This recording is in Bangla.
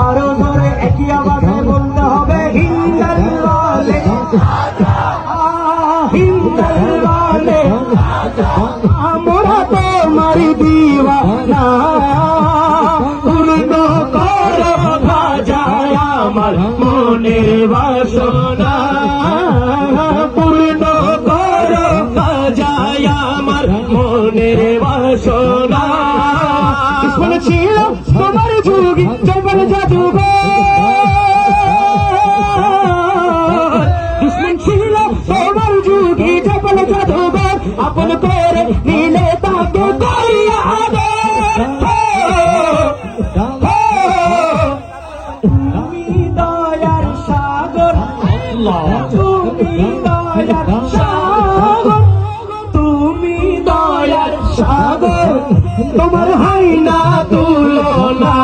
আরও ধরে একই আওয়াজে বলতে হবে আমরা তো মারি দিওয়ানা ভাজায় আমার মনের বাসনা পূর্ণ কর ভাজায় আমার মনের বাসনা। দুশ্মন ছিল তোমার যুগি জবল জাদুঘর। দুশ্মন ছিল তোমার যুগি জবল জাদুঘর। আপন করে নিলে তাকে করিয়া তুমি দয়ার সাগর তুমি দয়ার সাগর তুমি দয়ার সাগর তোমার হয় তুলনা